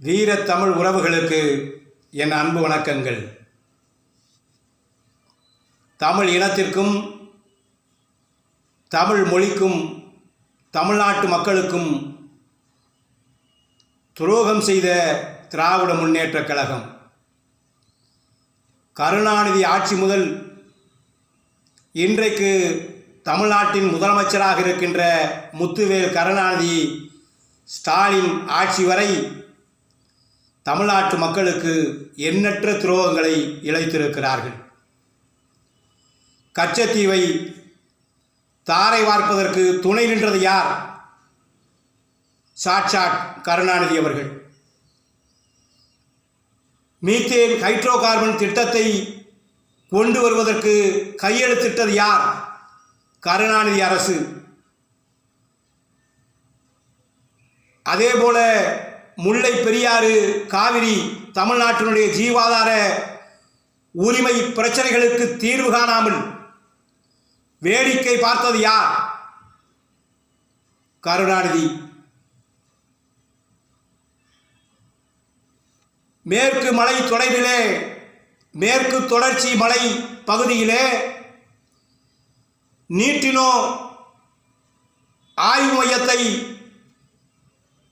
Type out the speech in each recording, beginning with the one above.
வீர தமிழ் உறவுகளுக்கு என் அன்பு வணக்கங்கள். தமிழ் இனத்திற்கும் தமிழ் மொழிக்கும் தமிழ்நாட்டு மக்களுக்கும் துரோகம் செய்த திராவிட முன்னேற்றக் கழகம். கருணாநிதி ஆட்சி முதல் இன்றைக்கு தமிழ்நாட்டின் முதலமைச்சராக இருக்கின்ற முத்துவேல் கருணாநிதி ஸ்டாலின் ஆட்சி வரை தமிழ்நாட்டு மக்களுக்கு எண்ணற்ற துரோகங்களை இழைத்திருக்கிறார்கள். கச்சத்தீவை தாரை வார்ப்பதற்கு துணை நின்றது யார்? சாட்சாட் கருணாநிதி அவர்கள். மீத்தேன் ஹைட்ரோ கார்பன் திட்டத்தை கொண்டு வருவதற்கு கையெழுத்திட்டது யார்? கருணாநிதி அரசு. அதேபோல முல்லை பெரியாறு காவிரி தமிழ்நாட்டினுடைய ஜீவாதார உரிமை பிரச்சனைகளுக்கு தீர்வு காணாமல் வேடிக்கை பார்த்தது யார்? கருணாநிதி. மேற்கு மலை தொலைவிலே மேற்கு தொடர்ச்சி மலை பகுதியிலே நீட்டினோ ஆய்வு மையத்தை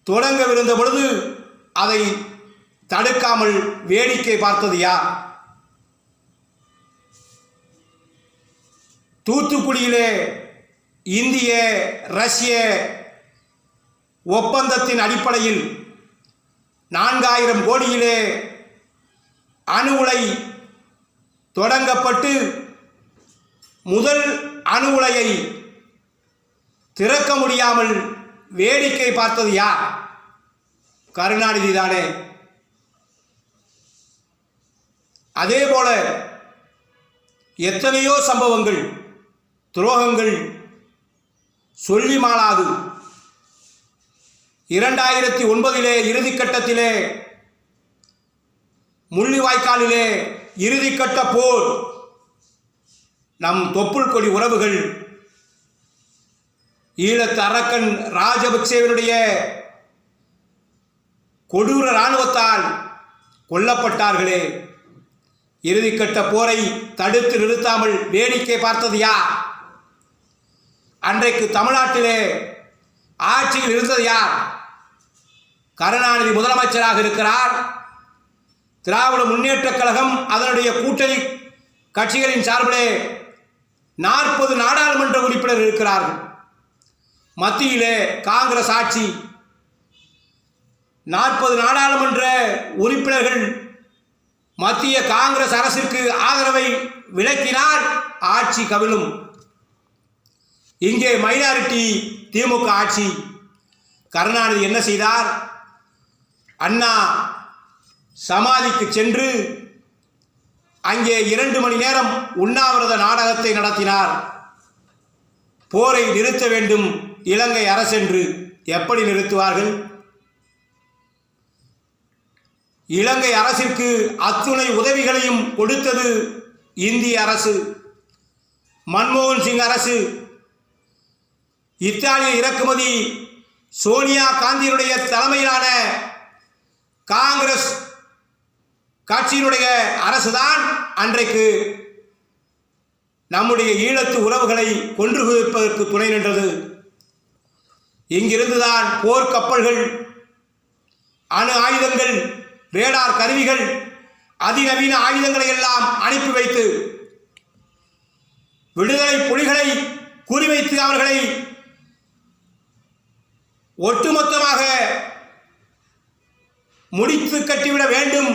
தொடங்கவிருந்த பொழுது அதை தடுக்காமல் வேடிக்கை பார்த்தது யார்? தூத்துக்குடியிலே இந்திய ரஷ்ய ஒப்பந்தத்தின் அடிப்படையில் நான்காயிரம் கோடியிலே அணு உலை தொடங்கப்பட்டு முதல் அணு உலையை திறக்க முடியாமல் வேடிக்கை பார்த்தது யார்? கருணாநிதி தானே. அதே போல எத்தனையோ சம்பவங்கள் துரோகங்கள் சொல்லி மாளாது. இரண்டாயிரத்தி ஒன்பதிலே இறுதிக்கட்டத்திலே முள்ளிவாய்க்காலிலே இறுதிக்கட்ட போர். நம் தொப்புள் கொடி உறவுகள் ஈழத்து அரக்கன் ராஜபக்சேவனுடைய கொடூர இராணுவத்தால் கொல்லப்பட்டார்களே. இறுதிக்கட்ட போரை தடுத்து நிறுத்தாமல் வேடிக்கை பார்த்தது யார்? அன்றைக்கு தமிழ்நாட்டிலே ஆட்சியில் இருந்தது யார்? கருணாநிதி முதலமைச்சராக இருக்கிறார். திராவிட முன்னேற்றக் கழகம் அதனுடைய கூட்டணி கட்சிகளின் சார்பிலே நாற்பது நாடாளுமன்ற உறுப்பினர் இருக்கிறார்கள். மத்தியிலே காங்கிரஸ் ஆட்சி. நாற்பது நாடாளுமன்ற உறுப்பினர்கள் மத்திய காங்கிரஸ் அரசிற்கு ஆதரவை விலக்கினால் ஆட்சி கவிழும். இங்கே மைனாரிட்டி திமுக ஆட்சி. கருணாநிதி என்ன செய்தார்? அண்ணா சமாதிக்கு சென்று அங்கே இரண்டு மணி நேரம் உண்ணாவிரத நாடகத்தை நடத்தினார். போரை நிறுத்த வேண்டும் இலங்கை அரசென்று எப்படி நிறுத்துவார்கள்? இலங்கை அரசிற்கு அத்துணை உதவிகளையும் கொடுத்தது இந்திய அரசு. மன்மோகன் சிங் அரசு இத்தாலிய இறக்குமதி சோனியா காந்தியினுடைய தலைமையிலான காங்கிரஸ் கட்சியினுடைய அரசுதான் அன்றைக்கு நம்முடைய ஈழத்து உறவுகளை கொன்று குவிப்பதற்கு துணை நின்றது. இங்கிருந்துதான் போர்க்கப்பல்கள் அணு ஆயுதங்கள் ரேடார் கருவிகள் அதிநவீன ஆயுதங்களை எல்லாம் அனுப்பி வைத்து விடுதலை புலிகளை குறிவைத்து அவர்களை ஒட்டுமொத்தமாக முடித்து கட்டிவிட வேண்டும்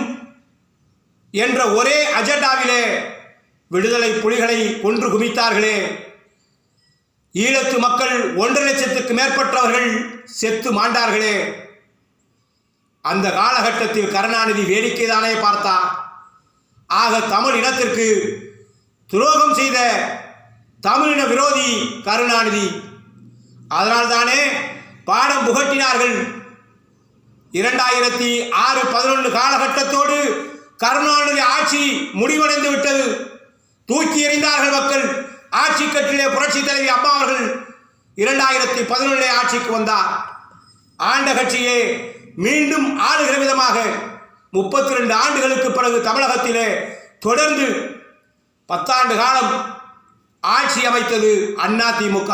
என்ற ஒரே அஜெண்டாவிலே விடுதலை புலிகளை கொன்று குவித்தார்களே. ஈழத்து மக்கள் ஒன்றரை லட்சத்துக்கு மேற்பட்டவர்கள் செத்து மாண்டார்களே. அந்த காலகட்டத்தில் கருணாநிதி வேடிக்கை தானே பார்த்தார் ஆக தமிழ் இனத்திற்கு துரோகம் செய்த தமிழின விரோதி கருணாநிதி. அதனால்தானே பாடம் புகட்டினார்கள். இரண்டாயிரத்தி ஆறு பதினொன்று காலகட்டத்தோடு கருணாநிதி ஆட்சி முடிவடைந்து விட்டது. தூக்கி எறிந்தார்கள் மக்கள். ஆட்சி கட்டிலே புரட்சி தலைவி அம்மா அவர்கள் இரண்டாயிரத்தி பதினொன்றிலே ஆட்சிக்கு வந்தார். ஆண்ட கட்சியே மீண்டும் ஆளுகிற விதமாக முப்பத்தி ரெண்டு ஆண்டுகளுக்கு பிறகு தமிழகத்திலே தொடர்ந்து பத்தாண்டு காலம் ஆட்சி அமைத்தது அதிமுக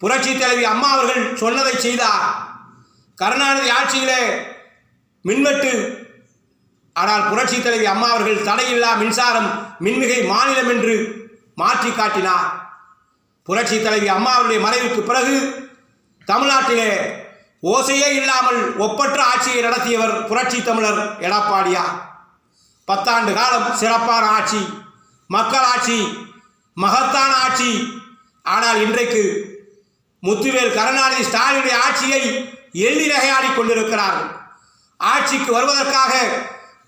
புரட்சி தலைவி அம்மா அவர்கள் சொன்னதை செய்தார். கருணாநிதி ஆட்சியிலே மின்வெட்டு ஆனால் புரட்சி தலைவி அம்மா அவர்கள் தடையில்லா மின்சாரம் மின்மிகை மாநிலம் என்று மாற்றி காட்டினார். புரட்சி தலைவி அம்மாவுடைய மறைவுக்கு பிறகு தமிழ்நாட்டிலே ஓசையே இல்லாமல் ஒப்பற்ற ஆட்சியை நடத்தியவர் புரட்சி தமிழர் எடப்பாடியார். பத்தாண்டு காலம் சிறப்பான ஆட்சி மக்கள் ஆட்சி மகத்தான ஆட்சி. ஆனால் இன்றைக்கு முத்துவேல் கருணாநிதி ஸ்டாலினுடைய ஆட்சியை எள்ளி நகையாடி கொண்டிருக்கிறார்கள். ஆட்சிக்கு வருவதற்காக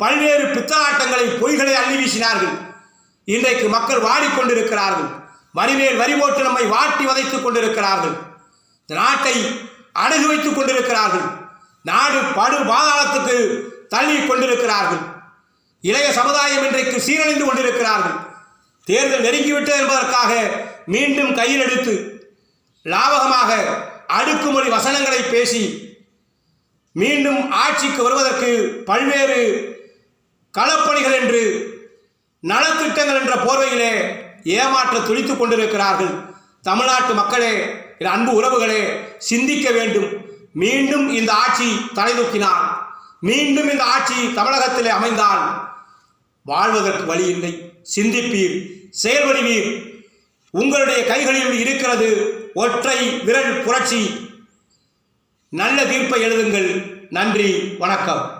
பல்வேறு பித்தலாட்டங்களை பொய்களை அள்ளி வீசினார்கள். இன்றைக்கு மக்கள் வாடிக்கொண்டிருக்கிறார்கள். வரிமேல் வரி போட்டு நம்மை வாட்டி வதைத்துக் கொண்டிருக்கிறார்கள். நாட்டை அடகு வைத்துக் கொண்டிருக்கிறார்கள். நாடு படு பாதாளத்துக்கு தள்ளி கொண்டிருக்கிறார்கள். இளைய சமுதாயம் இன்றைக்கு சீரழிந்து கொண்டிருக்கிறார்கள். தேர்தல் நெருங்கிவிட்டது என்பதற்காக மீண்டும் கையில் எடுத்து லாபகமாக அடுக்குமொழி வசனங்களை பேசி மீண்டும் ஆட்சிக்கு வருவதற்கு பல்வேறு களப்பணிகள் என்று நலத்திட்டங்கள் என்ற போர்வையிலே ஏமாற்ற துடித்துக் கொண்டிருக்கிறார்கள். தமிழ்நாட்டு மக்களே என் அன்பு உறவுகளே சிந்திக்க வேண்டும். மீண்டும் இந்த ஆட்சி தலைதூக்கினால் மீண்டும் இந்த ஆட்சி தமிழகத்திலே அமைந்தால் வாழ்வதற்கு வழி இல்லை. சிந்திப்பீர் செயல்படுவீர். உங்களுடைய கைகளில் இருக்கிறது ஒற்றை விரல் புரட்சி. நல்ல தீர்ப்பை எழுதுங்கள். நன்றி வணக்கம்.